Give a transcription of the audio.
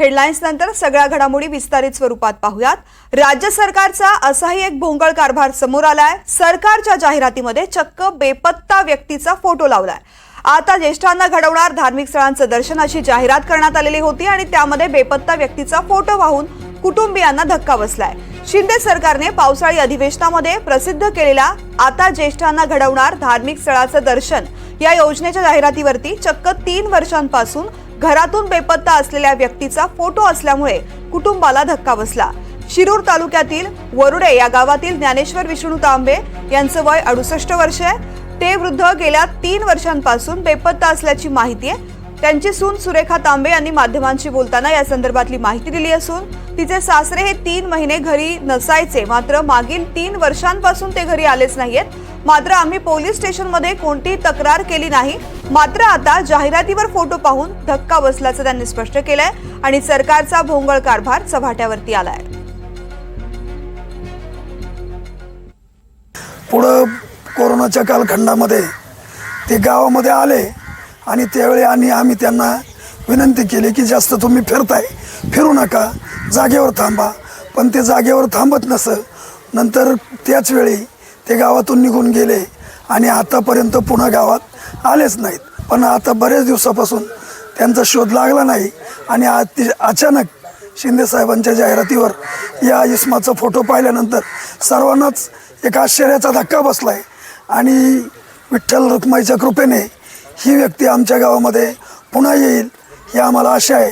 Headlines नंतर सगळ्या घडामोडी विस्तारित स्वरूपात पाहूयात. राज्य सरकारचा असाही एक भोंगळ कारभार समोर आलाय. सरकारच्या जाहिरातीमध्ये चक्क बेपत्ता व्यक्तीचा फोटो लावलाय. आता ज्येष्ठांना घडवणार धार्मिक स्थळांचं दर्शन अशी जाहिरात करण्यात आलेली होती आणि त्यामध्ये बेपत्ता व्यक्तीचा फोटो वाहून कुटुंबियांना धक्का बसलाय. शिंदे सरकारने पावसाळी अधिवेशनामध्ये प्रसिद्ध केलेल्या आता ज्येष्ठांना घडवणार धार्मिक स्थळाचं दर्शन या योजनेच्या जाहिरातीवरती चक्क तीन वर्षांपासून घरातून बेपत्ता असलेल्या व्यक्तीचा फोटो असल्यामुळे कुटुंबाला धक्का बसला. शिरूर तालुक्यातील वरुडे या गावातील ज्ञानेश्वर विष्णू तांबे यांचं वय अडुसष्ट वर्ष आहे. ते वृद्ध गेल्या तीन वर्षांपासून बेपत्ता असल्याची माहिती आहे. त्यांची सून सुरेखा तांबे यांनी माध्यमांशी बोलताना या संदर्भातली माहिती दिली असून तिचे सासरे हे तीन महिने घरी नसायचे मात्र मागील तीन वर्षांपासून ते घरी आलेच नाहीयेत. मात्र आम्ही पोलीस स्टेशनमध्ये कोणतीही तक्रार केली नाही. मात्र आता जाहिरातीवर फोटो पाहून धक्का बसल्याचं त्यांनी स्पष्ट केलंय आणि सरकारचा भोंगळ कारभार चव्हाट्यावरती आलाय. पुढं कोरोनाच्या कालखंडामध्ये ते गावामध्ये आले आणि त्यावेळी आणि आम्ही त्यांना विनंती केली की जास्त तुम्ही फिरताय. फिरू नका जागेवर थांबा. पण ते जागेवर थांबत नसं नंतर त्याच वेळी ते गावातून निघून गेले आणि आतापर्यंत पुन्हा गावात आलेच नाहीत. पण आता बरेच दिवसापासून त्यांचा शोध लागला नाही आणि आ- अचानक शिंदे साहेबांच्या जाहिरातीवर या इस्माचा फोटो पाहिल्यानंतर सर्वांनाच एक आश्चर्याचा धक्का बसला आहे आणि विठ्ठल रुक्माईच्या कृपेने ही व्यक्ती आमच्या गावामध्ये पुन्हा येईल ही आम्हाला आशा आहे.